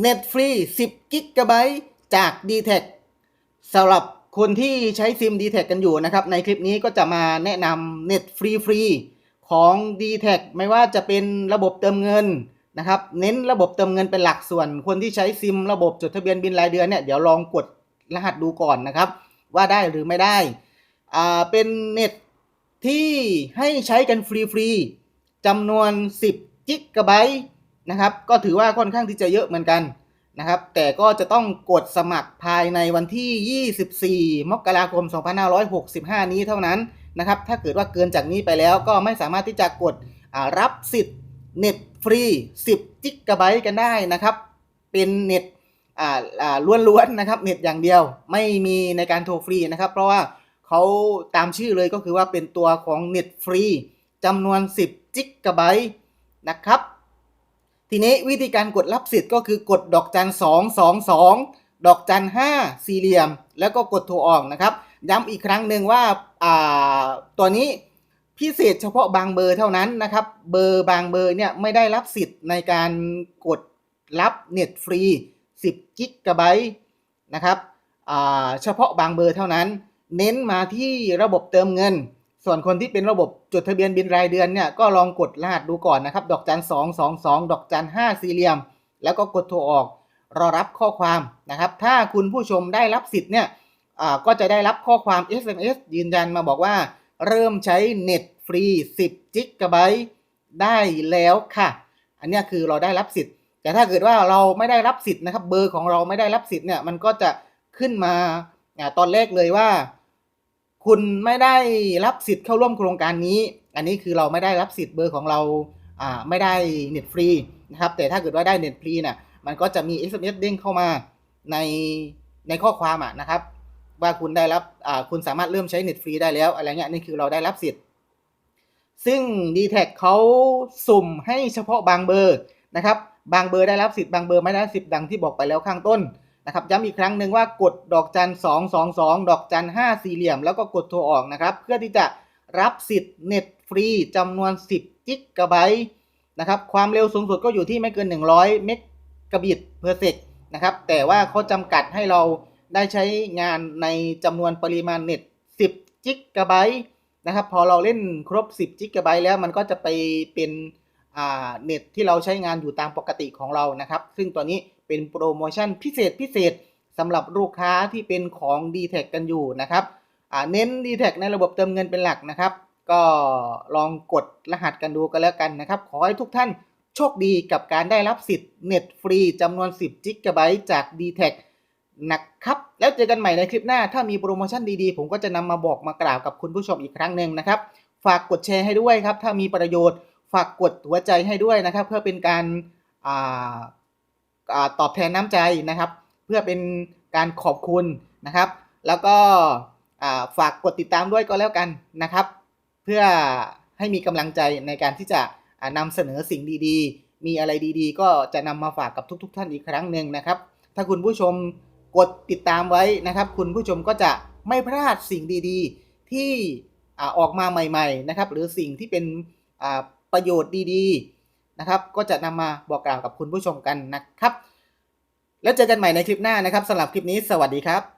เน็ตฟรี 10 กิกะไบต์จาก d t แทสำหรับคนที่ใช้ซิม d t แทกันอยู่นะครับ ในคลิปนี้ก็จะมาแนะนำเน็ตฟรีฟรีของ d t แทไม่ว่าจะเป็นระบบเติมเงินนะครับ เน้นระบบเติมเงินเป็นหลักส่วน คนที่ใช้ซิมระบบจดทะเบียนบินรายเดือนเนี่ยเดี๋ยวลองกดรหัสดูก่อนนะครับ ว่าได้หรือไม่ได้ อ่า เป็นเน็ตที่ให้ใช้กันฟรีๆจำนวน 10 กิกะไบต์ นะครับ ก็ถือว่าค่อนข้างที่จะเยอะเหมือนกันนะครับ แต่ก็จะต้องกดสมัครภายในวันที่ 24 มกราคม 2565 นี้เท่านั้นนะครับ ถ้าเกิดว่าเกินจากนี้ไปแล้วก็ไม่สามารถที่จะกดรับสิทธิ์เน็ตฟรี 10กิกะไบต์กันได้นะครับ เป็นเน็ตล้วนๆนะครับเน็ตอย่างเดียวไม่มีในการโทรฟรีนะครับ เพราะว่าเขาตามชื่อเลยก็คือว่าเป็นตัวของเน็ตฟรีจำนวน 10 จิกะไบต์นะครับ ทีนี้วิธีการกดรับสิทธิ์ก็คือกดดอกจัน2 2 2ดอกจัน5สี่เหลี่ยม แล้วก็กดโทรออกนะครับ ย้ำอีกครั้งหนึ่งว่าาตัวนี้พิเศษเฉพาะบางเบอร์เท่านั้นนะครับ เบอร์บางเบอร์เนี่ยไม่ได้รับสิทธิ์ในการกดรับเน็ตฟรี 10กิกะไบต์นะครับเฉพาะบางเบอร์เท่านั้น เน้นมาที่ระบบเติมเงิน ส่วนคนที่เป็นระบบจดทะเบียนบินรายเดือนเนี่ยก็ลองกดรหัสดูก่อนนะครับ ดอกจัน2 2 2ดอกจัน5สี่เหลี่ยม แล้วก็กดโทรออกรอรับข้อความนะครับ ถ้าคุณผู้ชมได้รับสิทธิ์เนี่ยก็จะได้รับข้อความ SMS ยืนยันมาบอกว่า เริ่มใช้เน็ตฟรี 10จิกะไบต์ได้แล้วค่ะ อันนี้คือเราได้รับสิทธิ์ แต่ถ้าเกิดว่าเราไม่ได้รับสิทธิ์นะครับ เบอร์ของเราไม่ได้รับสิทธิ์เนี่ยมันก็จะขึ้นมาตอนแรกเลยว่า คุณไม่ได้รับสิทธิ์เข้าร่วมโครงการนี้ อันนี้คือเราไม่ได้รับสิทธิ์เบอร์ของเราไม่ได้เน็ตฟรีนะครับ แต่ถ้าเกิดว่าได้เน็ตฟรีเนี่ยมันก็จะมี SMS เด้งเข้ามาในในข้อความอะนะครับ ว่าคุณได้รับคุณสามารถเริ่มใช้เน็ตฟรีได้แล้วอะไรเงี้ยนี่คือเราได้รับสิทธิ์ ซึ่ง d t แทเขาสุ่มให้เฉพาะบางเบอร์นะครับ บางเบอร์ได้รับสิทธิ์บางเบอร์ไม่ได้รับสิทธิ์ดังที่บอกไปแล้วข้างต้น นะครับย้ำอีกครั้งหนึ่งว่ากดดอกจัน 2 2 2 ดอกจัน 5 สี่เหลี่ยม แล้วก็กดโทรออกนะครับ เพื่อที่จะรับสิทธิ์เน็ตฟรีจำนวน 10กิกะไบต์นะครับความเร็วสูงสุดก็อยู่ที่ไม่เกิน 100 เมกะบิตเพอร์เซกนะครับแต่ว่าเขาจำกัดให้เราได้ใช้งานในจำนวนปริมาณเน็ต 10กิกะไบต์นะครับพอเราเล่นครบ 10 g b แล้วมันก็จะไปเป็นเน็ตที่เราใช้งานอยู่ตามปกติของเรานะครับ ซึ่งตัวนี้ เป็นโปรโมชั่นพิเศษพิเศษสำหรับลูกค้าที่เป็นของ d t แทกันอยู่นะครับเน้น d t แทในระบบเติมเงินเป็นหลักนะครับ ก็ลองกดรหัสกันดูกันแล้วกันนะครับ ขอให้ทุกท่านโชคดีกับการได้รับสิทธิ์เน็ตฟรีจำนวน 10 g b จาก d t แทนะครับ แล้วเจอกันใหม่ในคลิปหน้า ถ้ามีโปรโมชั่นดีๆ ผมก็จะนำมาบอกมากล่าวกับคุณผู้ชมอีกครั้งหนึ่งนะครับ ฝากกดแชร์ให้ด้วยครับ ถ้ามีประโยชน์ ฝากกดหัวใจให้ด้วยนะครับ เพื่อเป็นการ ตอบแทนน้ำใจนะครับ เพื่อเป็นการขอบคุณนะครับ แล้วก็ฝากกดติดตามด้วยก็แล้วกันนะครับ เพื่อให้มีกำลังใจในการที่จะอ่านำเสนอสิ่งดีๆ มีอะไรดีๆ ก็จะนำมาฝากกับทุกๆท่านอีกครั้งหนึ่งนะครับ ถ้าคุณผู้ชมกดติดตามไว้นะครับ คุณผู้ชมก็จะไม่พลาดสิ่งดีๆ ที่ออกมาใหม่ ๆนะครับ หรือสิ่งที่เป็นประโยชน์ดีๆ นะครับ ก็จะนำมาบอกกล่าวกับคุณผู้ชมกันนะครับ แล้วเจอกันใหม่ในคลิปหน้านะครับสำหรับคลิปนี้สวัสดีครับ